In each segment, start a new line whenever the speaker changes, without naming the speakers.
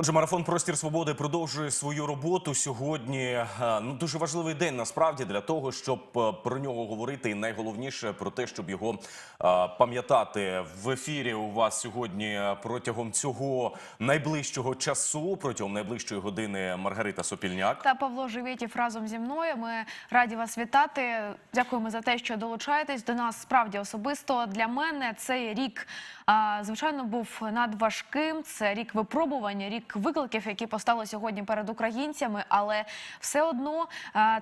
Отже, марафон Простір Свободи продовжує свою роботу сьогодні. е, Ну дуже важливий день насправді для того, щоб е, про нього говорити, і найголовніше про те, щоб його е, пам'ятати в ефірі. У вас сьогодні протягом цього найближчого часу, протягом найближчої години Маргарита Сопільняк.
Та Павло Живєтів разом зі мною. Ми раді вас вітати. Дякуємо за те, що долучаєтесь до нас. Справді особисто для мене цей рік, звичайно, був надважким. Це рік випробування, рік викликів, які постали сьогодні перед українцями. Але все одно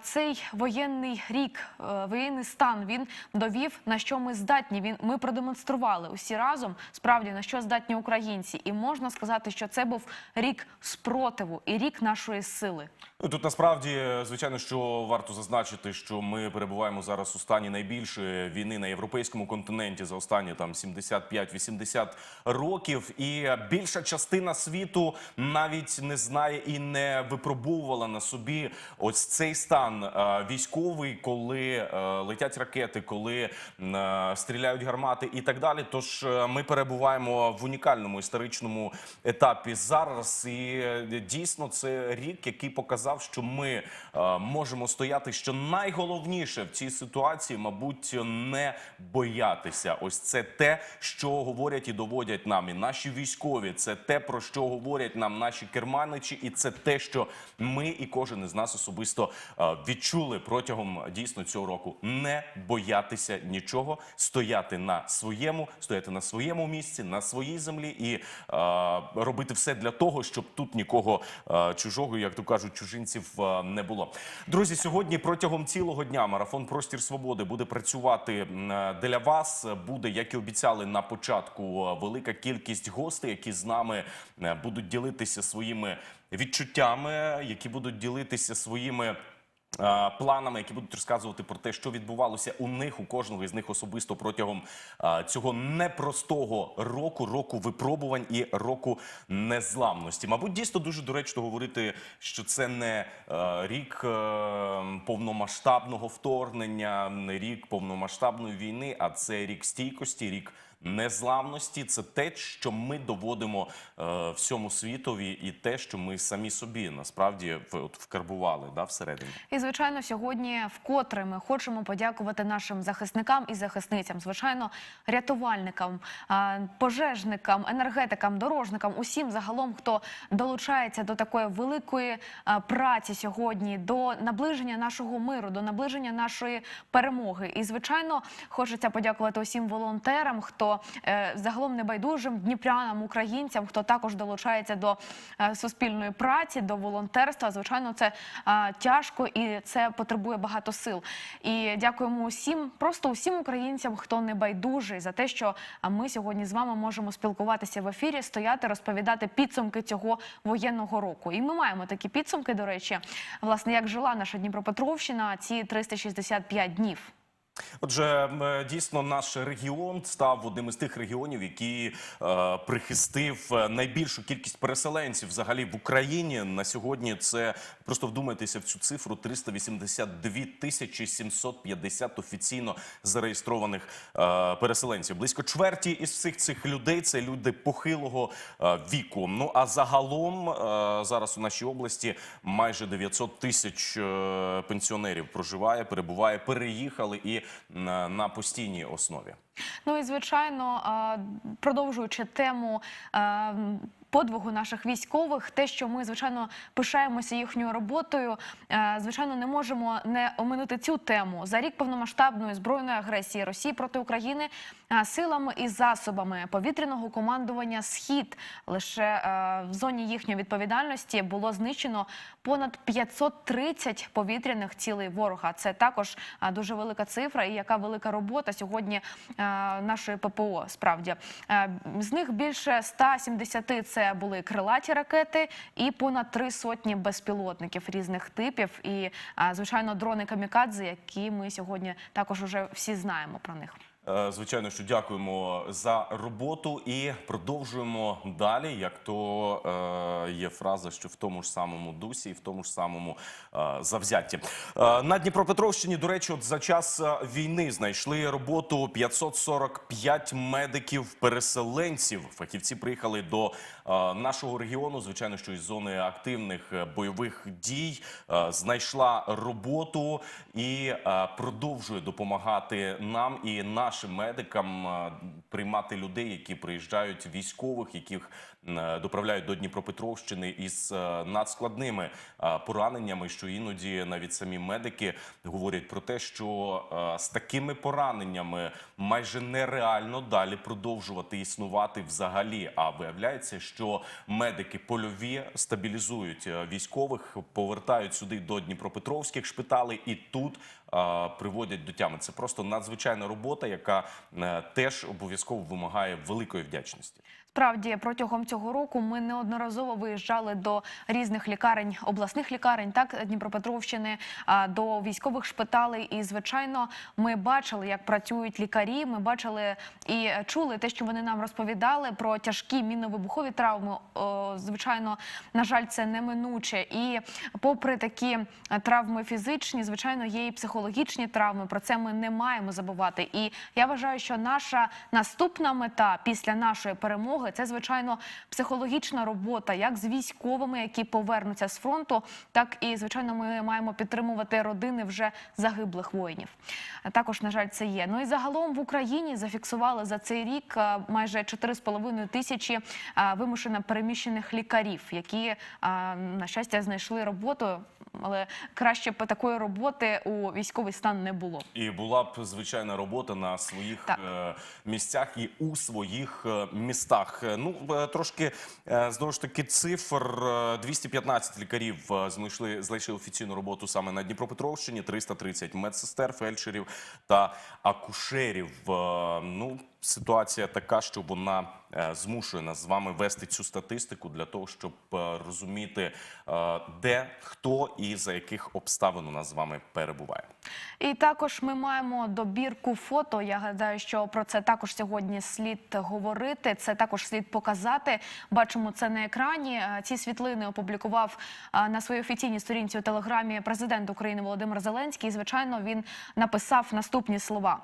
цей воєнний рік, е, воєнний стан, він довів на що ми здатні. Він ми продемонстрували усі разом справді на що здатні українці, і можна сказати, що це був рік спротиву і рік нашої сили.
Ну, Тут насправді, звичайно, що варто зазначити, що ми перебуваємо зараз у стані найбільшої війни на європейському континенті за останні там 75-80 років, і більша частина світу навіть не знає і не випробовувала на собі ось цей стан е, військовий, коли е, летять ракети, коли е, стріляють гармати і так далі. Тож ми перебуваємо в унікальному історичному етапі зараз, і дійсно це рік, який показав, що ми можемо стояти. Що найголовніше в цій ситуації, мабуть, не боятися. Ось це те, що говорять і доводять нам і наші військові. Це те, про що говорять нам наші керманичі, і це те, що ми і кожен із нас особисто е, відчули протягом дійсно цього року. Не боятися нічого, стояти на своєму, стояти на своєму місці, на своїй землі і е, робити все для того, щоб тут нікого е, чужого, як то кажуть, чужинців е, не було. Друзі, сьогодні протягом цілого дня марафон Простір Свободи буде працювати е, для вас. Буде, як і обіцяли на початку, е, велика кількість гостей, які з нами е, будуть ділитися своїми відчуттями, які будуть ділитися своїми. Планами, які будуть розказувати про те, що відбувалося у них, у кожного із них особисто протягом цього непростого року, року випробувань і року незламності. Мабуть, дійсно дуже доречно говорити, що це не рік е, повномасштабного вторгнення, не рік повномасштабної війни, а це рік стійкості, рік незламності. Це те, що ми доводимо е, всьому світові, і те, що ми самі собі насправді от, вкарбували да, всередині.
І звичайно, сьогодні вкотре ми хочемо подякувати нашим захисникам і захисницям, звичайно, рятувальникам, а, пожежникам, енергетикам, дорожникам, усім загалом, хто долучається до такої великої а, праці сьогодні, до наближення нашого миру, до наближення нашої перемоги. І звичайно, хочеться подякувати усім волонтерам, хто е, загалом небайдужим дніпрянам, українцям, хто також долучається до е, суспільної праці, до волонтерства. Звичайно, це тяжко і це потребує багато сил. І дякуємо усім, просто усім українцям, хто не байдужий за те, що ми сьогодні з вами можемо спілкуватися в ефірі, стояти, розповідати підсумки цього воєнного року. І ми маємо такі підсумки. До речі, власне, як жила наша Дніпропетровщина ці 365 днів.
Отже, е, дійсно, наш регіон став одним із тих регіонів, які е, прихистив е, найбільшу кількість переселенців взагалі в Україні. На сьогодні це просто вдумайтеся в цю цифру: 382 тисячі 750 офіційно зареєстрованих е, переселенців. Близько чверті із всіх цих людей це люди похилого е, віку. Ну а загалом е, зараз у нашій області майже 900 тисяч е, пенсіонерів проживає, перебуває, переїхали і на, постійній основі.
Ну і звичайно, продовжуючи тему. Подвигу наших військових, те, що ми звичайно пишаємося їхньою роботою, е, звичайно, не можемо не оминути цю тему за рік повномасштабної збройної агресії Росії проти України е, силами і засобами повітряного командування Схід лише е, в зоні їхньої відповідальності було знищено понад 530 повітряних цілей ворога. Це також дуже велика цифра, і яка велика робота сьогодні нашої ППО. Справді з них більше 170 це були крилаті ракети, і понад три сотні безпілотників різних типів. І звичайно, дрони камікадзе, які ми сьогодні також уже всі знаємо про них.
Е, Звичайно, що дякуємо за роботу і продовжуємо далі. Як то е, є фраза, що в тому ж самому дусі і в тому ж самому е, завзятті. На Дніпропетровщині, до речі, от за час війни знайшли роботу 545 медиків-переселенців. Фахівці приїхали до нашого регіону, звичайно, що із зони активних бойових дій знайшла роботу і продовжує допомагати нам і нашим медикам приймати людей, які приїжджають військових, яких доправляють до Дніпропетровщини із е, надскладними е, пораненнями, що іноді навіть самі медики говорять про те, що е, з такими пораненнями майже нереально далі продовжувати існувати взагалі. А виявляється, що медики польові стабілізують е, військових, повертають сюди до Дніпропетровських шпиталей і тут е, приводять до тями. Це просто надзвичайна робота, яка е, теж обов'язково вимагає великої вдячності.
Справді протягом цього року ми неодноразово виїжджали до різних лікарень, обласних лікарень, так Дніпропетровщини, до військових шпиталей. І звичайно, ми бачили, як працюють лікарі. Ми бачили і чули те, що вони нам розповідали про тяжкі мінно-вибухові травми. Звичайно, на жаль, це неминуче. І попри такі е, травми фізичні, звичайно, є і психологічні травми. Про це ми не маємо забувати. І я вважаю, що наша наступна мета після нашої перемоги це звичайно психологічна робота, як з військовими, які повернуться з фронту, так і звичайно, ми маємо підтримувати родини вже загиблих воїнів. Також, на жаль, це є. Ну і загалом в Україні зафіксували за цей рік а, майже 4,5 тисячі вимушено переміщених лікарів, які на щастя знайшли роботу. Але краще б такої роботи у військовий стан не було.
І була б звичайна робота на своїх
Так.
е, місцях і у своїх е, містах. Е, Ну трошки знову ж таки цифр Е, 215 лікарів знайшли знайшли офіційну роботу саме на Дніпропетровщині, 330 медсестер, фельдшерів та акушерів. Ну ситуація така, що вона е, змушує нас з вами вести цю статистику для того, щоб е, розуміти, е, де хто і за яких обставин у нас з вами перебуває.
І також ми маємо добірку фото. Я гадаю, що про це також сьогодні слід говорити. Це також слід показати. Бачимо це на екрані. Е, Ці світлини опублікував е, на своїй офіційній сторінці у телеграмі президент України Володимир Зеленський. І, звичайно, він написав наступні слова: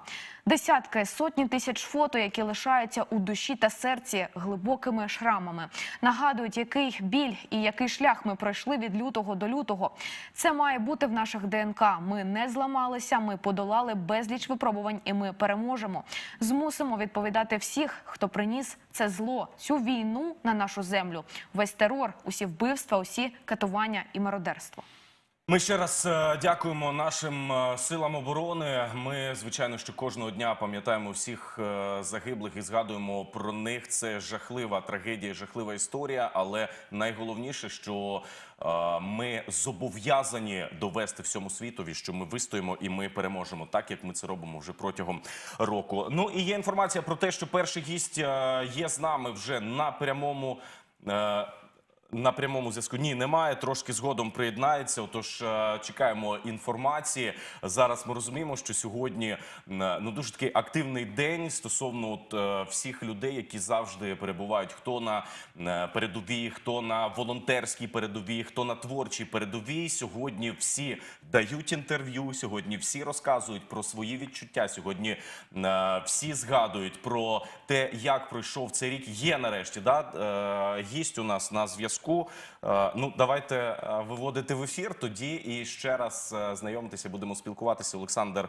десятки, сотні тисяч фото, які лишаються у душі та серці глибокими шрамами, нагадують, який біль і який шлях ми пройшли від лютого до лютого. Це має бути в наших ДНК. Ми не зламалися, ми подолали безліч випробувань, і ми переможемо. Змусимо відповідати всіх, хто приніс це зло, цю війну на нашу землю, весь терор, усі вбивства, усі катування і мародерство.
Ми ще раз е, дякуємо нашим е, силам оборони. Ми, звичайно, що кожного дня пам'ятаємо всіх е, загиблих і згадуємо про них. Це жахлива трагедія, жахлива історія. Але найголовніше, що ми зобов'язані довести всьому світові, що ми вистоїмо і ми переможемо, так як ми це робимо вже протягом року. Ну і є інформація про те, що перший гість є з нами вже на прямому. На прямому зв'язку ні, немає. Трошки згодом приєднається. Отож, е, чекаємо інформації. Зараз ми розуміємо, що сьогодні е, ну дуже такий активний день стосовно от, е, всіх людей, які завжди перебувають. Хто на передовій, хто на волонтерській передовій, хто на творчій передовій. Сьогодні всі дають інтерв'ю. Сьогодні всі розказують про свої відчуття. Сьогодні всі згадують про те, як пройшов цей рік. Є нарешті да гість у нас на зв'язку. Е, Ну давайте е, виводити в ефір. Тоді і ще раз е, знайомитися. Будемо спілкуватися. Олександр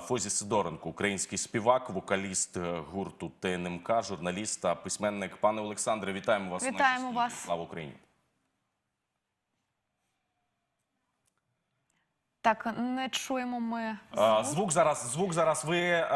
Фозі Сидоренко, український співак, вокаліст гурту ТНМК, журналіст та письменник. Пане Олександре, вітаємо вас.
Вітаємо вас.
Слава Україні.
Так, не чуємо ми.
Е, Звук зараз, звук зараз. Ви е,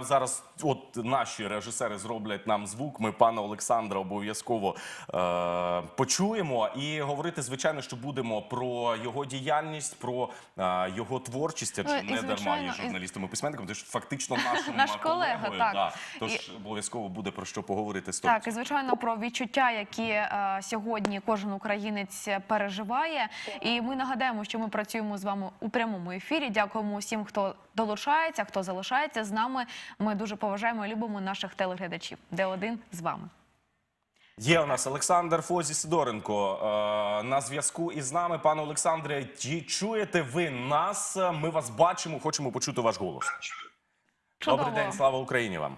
зараз, от наші режисери зроблять нам звук. Ми пана Олександра обов'язково е, почуємо і говорити, звичайно, що будемо про його діяльність, про е, його творчість. Адже
Ну,
не дарма є журналістом і письменником. Ти ж фактично нашим
Наш колега,
колегою,
так.
да. Тож
І-
обов'язково буде про що поговорити з
Так, і звичайно про відчуття, які е, сьогодні кожен українець переживає. І ми нагадаємо, що ми працюємо з вами у прямому ефірі. Дякуємо усім, хто долучається, хто залишається з нами. Ми дуже поважаємо і любимо наших телеглядачів. Де один з вами.
Є у нас Олександр Фозі Сидоренко е, на зв'язку із нами. Пане Олександре, чи чуєте ви нас? Ми вас бачимо, хочемо почути ваш голос.
Чудово.
Добрий день, слава Україні вам.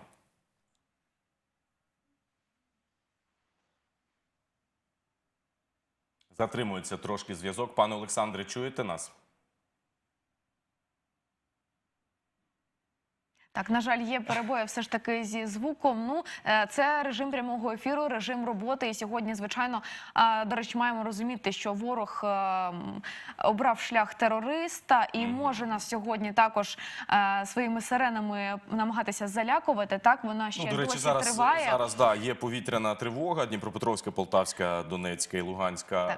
Затримується трошки зв'язок. Пане Олександре, чуєте нас?
Так, на жаль, є перебої все ж таки зі звуком. Ну, е, це режим прямого ефіру, режим роботи. І сьогодні, звичайно, е, до речі, маємо розуміти, що ворог е, обрав шлях терориста і може нас сьогодні також своїми сиренами намагатися залякувати. Так, вона ще
Ну, до речі,
досі
зараз,
триває.
зараз да, є повітряна тривога. Дніпропетровська, Полтавська, Донецька і Луганська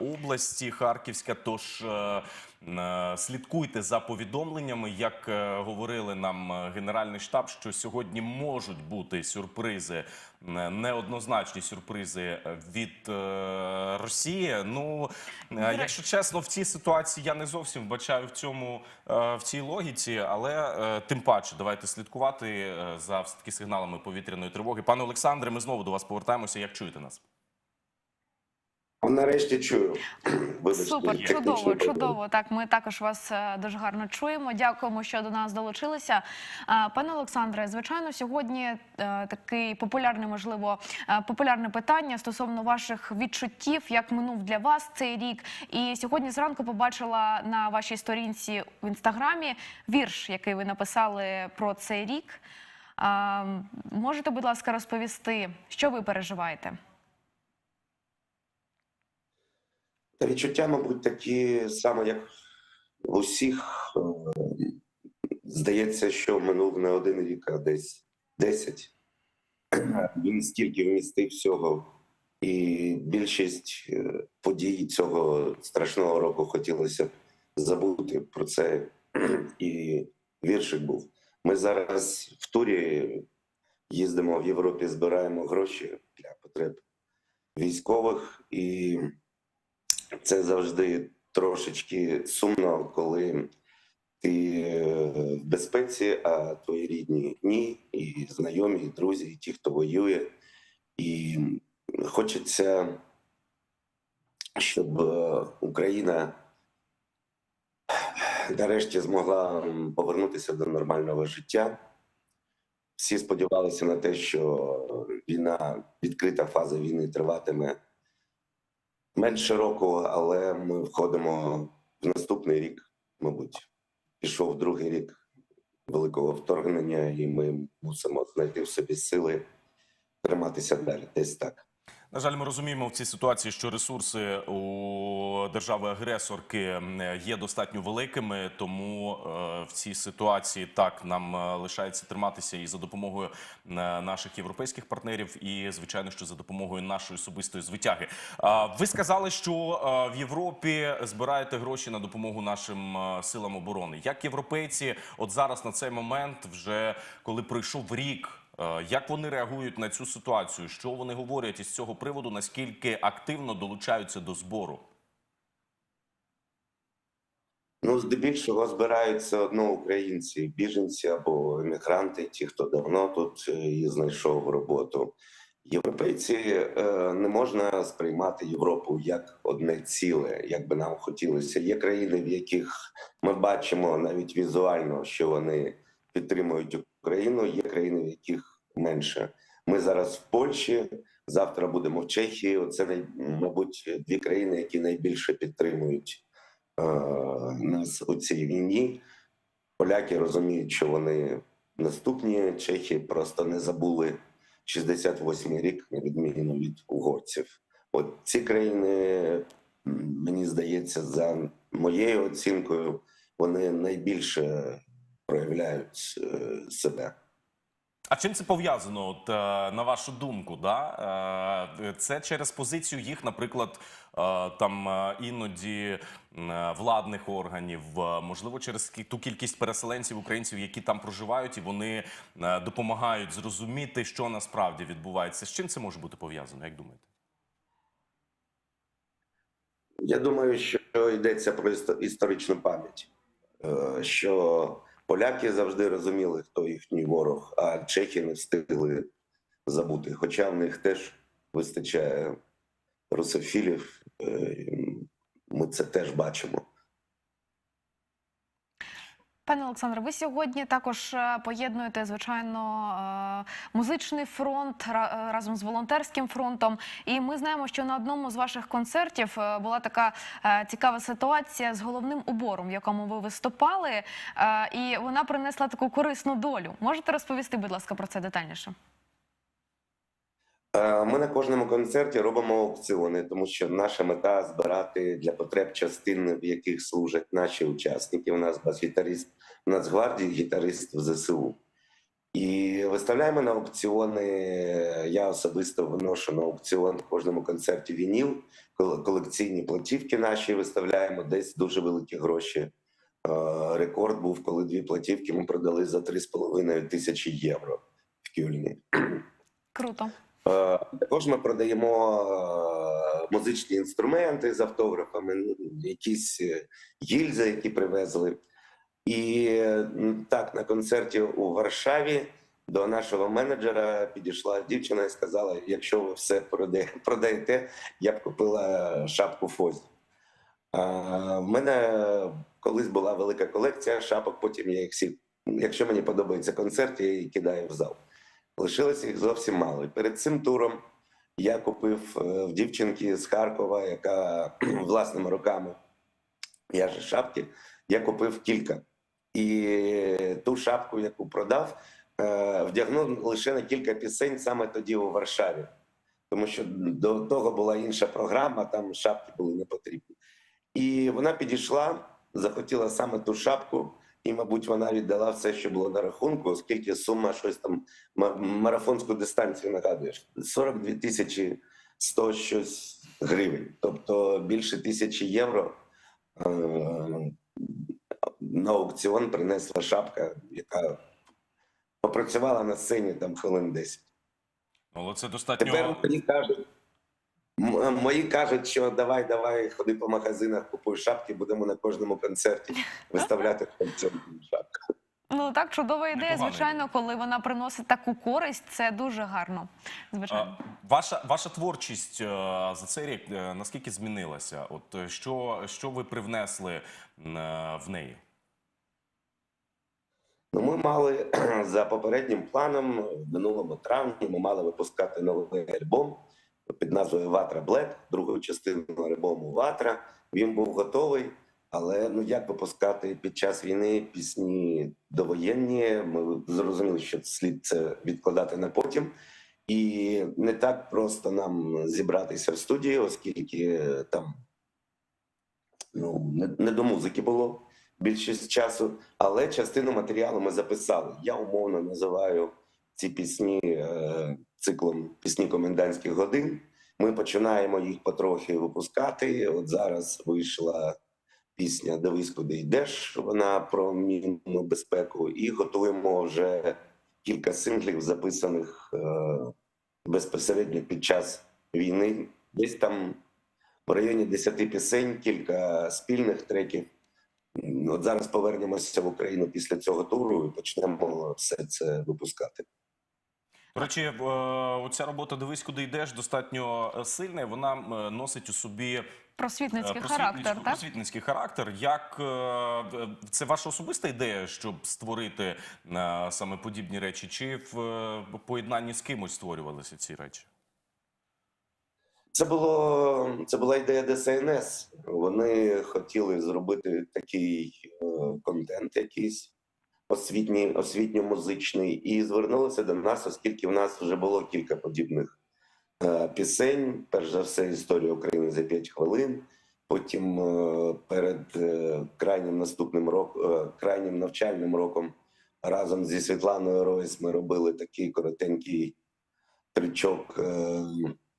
е, області, Харківська. Тож слідкуйте за повідомленнями, як е, говорили нам е, Генеральний штаб, що сьогодні можуть бути сюрпризи, е, неоднозначні сюрпризи е, від е, Росії. Ну е, якщо чесно, в цій ситуації я не зовсім вбачаю в цьому е, в цій логіці, але е, тим паче давайте слідкувати е, за все таки сигналами повітряної тривоги. Пане Олександре, ми знову до вас повертаємося. Як чуєте нас?
Нарешті чую. Вибачте,
Супер, чудово, чудово. Так, ми також вас е, дуже гарно чуємо. Дякуємо, що до нас долучилися. Пане Олександре, звичайно, сьогодні е, такий популярний, можливо, е, популярне питання стосовно ваших відчуттів, як минув для вас цей рік. І сьогодні зранку побачила на вашій сторінці в інстаграмі вірш, який ви написали про цей рік. Можете, будь ласка, розповісти, що ви переживаєте?
Та відчуття, мабуть, такі саме, як в усіх. Е, Здається, що минув не один рік, а десь 10. Він стільки вмістив всього, і більшість е, подій цього страшного року хотілося б забути про це. І віршик був. Ми зараз в турі їздимо в Європі, збираємо гроші для потреб військових, і це завжди трошечки сумно, коли ти е, в безпеці, а твої рідні ні, і знайомі, і друзі, і ті, хто воює. І хочеться, щоб е, Україна нарешті змогла повернутися до нормального життя. Всі сподівалися на те, що війна, відкрита фаза війни триватиме менше року, але ми входимо в наступний рік, мабуть. Пішов другий рік великого вторгнення, і ми мусимо знайти в собі сили триматися далі. Десь так.
На жаль, ми розуміємо в цій ситуації, що ресурси у держави-агресорки є достатньо великими, тому е, в цій ситуації так нам е, лишається триматися і за допомогою е, наших європейських партнерів, і звичайно, що за допомогою нашої особистої звитяги. Ви сказали, що в Європі збираєте гроші на допомогу нашим силам оборони. Як європейці, от зараз на цей момент, вже коли пройшов рік. Е, Як вони реагують на цю ситуацію? Що вони говорять із цього приводу? Наскільки активно долучаються до збору?
Ну, здебільшого збираються одно українці, біженці або емігранти, ті, хто давно тут е, і знайшов роботу. Європейці е, не можна сприймати Європу як одне ціле, як би нам хотілося. Є країни, в яких ми бачимо навіть візуально, що вони підтримують Україну. Є країни, в яких менше. Ми зараз в Польщі, завтра будемо в Чехії. Най- мабуть дві країни, які найбільше підтримують е, нас у цій війні. Поляки розуміють, що вони наступні. Чехи просто не забули 68-й рік, на від угорців. От ці країни, мені здається, за моєю оцінкою, вони найбільше проявляють е, себе.
А чим це пов'язано? От е, на вашу думку, да? Е, це через позицію їх, наприклад, е, там іноді владних органів, можливо, через ту кількість переселенців українців, які там проживають, і вони допомагають зрозуміти, що насправді відбувається. З чим це може бути пов'язано? Як думаєте?
Я думаю, що йдеться про історичну пам'ять, що поляки завжди розуміли, хто їхній ворог, а чехи не встигли забути. Хоча в них теж вистачає русофілів. Е, Ми це теж бачимо.
Пане Олександре, ви сьогодні також е, поєднуєте звичайно е, музичний фронт е, разом з волонтерським фронтом. І ми знаємо, що на одному з ваших концертів була така цікава ситуація з головним убором, в якому ви виступали, і вона принесла таку корисну долю. Можете розповісти, будь ласка, про це детальніше?
Е, Ми на кожному концерті робимо аукціони, тому що наша мета збирати для потреб частин, в яких служать наші учасники. У нас бас-гітарист в Нацгвардії, гітарист в ЗСУ. І виставляємо на аукціони. Я особисто виношу на аукціон в кожному концерті вініл, колекційні платівки наші виставляємо десь дуже великі гроші. Е, Рекорд був, коли дві платівки ми продали за 3,5 тисячі євро в Кюльні.
Круто.
Е, Також ми продаємо е, музичні інструменти з автографами, ну, якісь е, гільзи, які привезли. І так, на концерті у Варшаві до нашого менеджера підійшла дівчина і сказала: якщо ви все продаєте, я б купила шапку Фозі. В мене колись була велика колекція шапок, потім я їх всі, якщо мені подобається концерт, я її кидаю в зал. Лишилося їх зовсім мало. І перед цим туром я купив е, в дівчинки з Харкова, яка власними руками в'яже шапки. Я купив кілька. І ту шапку, яку продав, е, вдягнув лише на кілька пісень саме тоді у Варшаві. Тому що до того була інша програма, там шапки були не потрібні. І вона підійшла, захотіла саме ту шапку, і, мабуть, вона віддала все, що було на рахунку, оскільки сума щось там марафонську дистанцію нагадуєш 42 тисячі 100 щось гривень, тобто більше тисячі євро. е, На аукціон принесла шапка, яка попрацювала на сцені там хвилин 10.
Але це достатньо.
Тепер мені кажуть, мої кажуть, що давай, давай, ходи по магазинах, купуй шапки, будемо на кожному концерті виставляти концерт шапки.
Ну так, чудова ідея.
Непогана
Звичайно,
ідея.
коли вона приносить таку користь, це дуже гарно. Звичайно.
Ваша ваша творчість е, за цей рік е, наскільки змінилася? От е, що, що ви привнесли е, в неї?
Ну, ми мали за попереднім планом в минулому травні ми мали випускати новий альбом під назвою Ватра Блек, другу частину альбому Ватра. Він був готовий, але ну як випускати під час війни пісні довоєнні? Ми зрозуміли, що слід це відкладати на потім. І не так просто нам зібратися в студії, оскільки там ну, не, не до музики було більшість часу, але частину матеріалу ми записали. Я умовно називаю ці пісні е, циклом пісні комендантських годин. Ми починаємо їх потрохи випускати. От зараз вийшла пісня Дивись, куди йдеш. Вона про мінну безпеку, і готуємо вже кілька синглів, записаних е, безпосередньо під час війни. Десь там в районі 10 пісень, кілька спільних треків. От зараз повернемося в Україну після цього туру і почнемо все це випускати.
До речі, е, оця робота Дивись, куди йдеш, достатньо е, сильна. Вона носить у собі е,
Просвітницький характер, так?
просвітницький характер. Як е, е, це ваша особиста ідея, щоб створити е, саме подібні речі, чи в е, поєднанні з кимось створювалися ці речі?
Це було це була ідея ДСНС. Вони хотіли зробити такий е, контент, якийсь освітній, освітньо-музичний, і звернулися до нас, оскільки в нас вже було кілька подібних е, пісень. Перш за все, історія України за 5 хвилин. Потім е, перед е, крайнім наступним роком, е, крайнім навчальним роком разом зі Світланою Ройс ми робили такий коротенький тричок. е,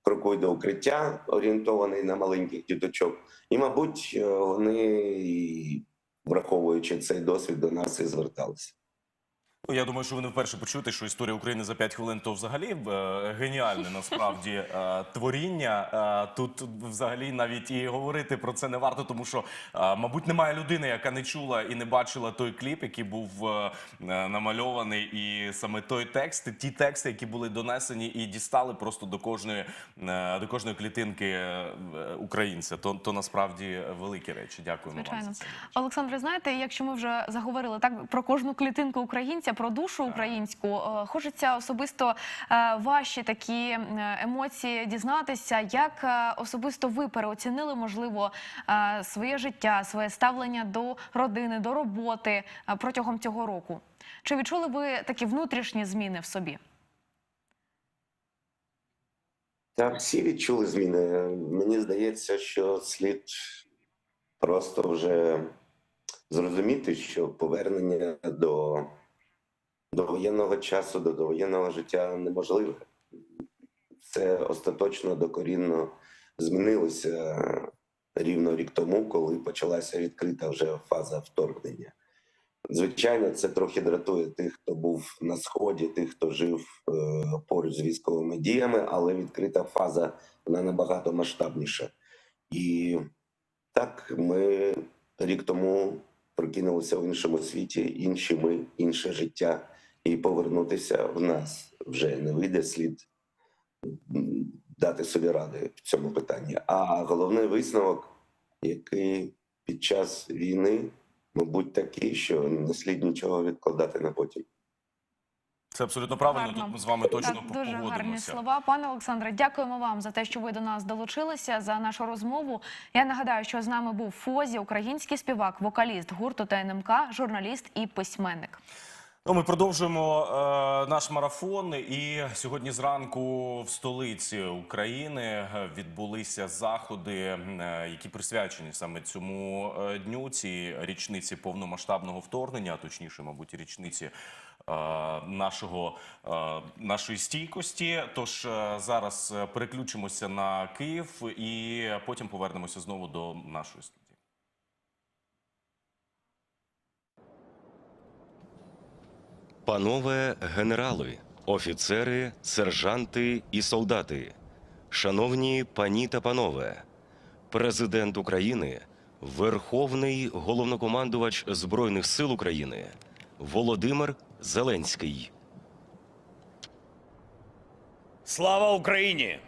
крокуй до укриття, орієнтований на маленьких діточок. І, мабуть, е, вони, враховуючи цей досвід, до нас і зверталися.
Я думаю, що ви не вперше почуєте, що історія України за 5 хвилин то взагалі е, геніальне насправді е, творіння. Е, Тут взагалі навіть і говорити про це не варто, тому що, мабуть, немає людини, яка не чула і не бачила той кліп, який був намальований, і саме той текст, ті тексти, які були донесені і дістали просто до кожної до кожної клітинки українця. То, то насправді великі речі. Дякуємо вам
Звичайно,
за це.
Олександре, знаєте, якщо ми вже заговорили так про кожну клітинку українця, про душу українську, е, хочеться особисто е, ваші такі е, емоції дізнатися, як особисто ви переоцінили, можливо, своє життя, своє ставлення до родини, до роботи протягом цього року. Чи відчули ви такі внутрішні зміни в собі?
Та всі відчули зміни. Мені здається, що слід просто вже зрозуміти, що повернення до, до воєнного часу, до довоєнного життя неможливе. Це остаточно докорінно змінилося рівно рік тому, коли почалася відкрита вже фаза вторгнення. Звичайно, це трохи дратує тих, хто був на сході, тих, хто жив е, поруч з військовими діями, але відкрита фаза вона набагато масштабніша. І так, ми рік тому прокинулися в іншому світі, інші ми, інше життя, і повернутися в нас вже не вийде слід дати собі ради в цьому питанні. А головний висновок, який під час війни, мабуть, такий, що не слід нічого відкладати на потім.
Це абсолютно правильно.
Гарно.
Тут ми з вами точно
Так, дуже гарні слова. Пане Олександре, дякуємо вам за те, що ви до нас долучилися за нашу розмову. Я нагадаю, що з нами був Фозі, український співак, вокаліст гурту ТНМК, журналіст і письменник.
Ну, ми продовжуємо е, наш марафон. І сьогодні зранку в столиці України е, відбулися заходи, е, які присвячені саме цьому е, дню, цій річниці повномасштабного вторгнення, а точніше, мабуть, річниці. е, Нашого е, нашої стійкості. Тож е, зараз е, переключимося на Київ і потім повернемося знову до нашої студії.
Панове генерали, офіцери, сержанти і солдати, шановні пані та панове, президент України, Верховний головнокомандувач Збройних сил України Володимир Зеленський.
Слава Україні!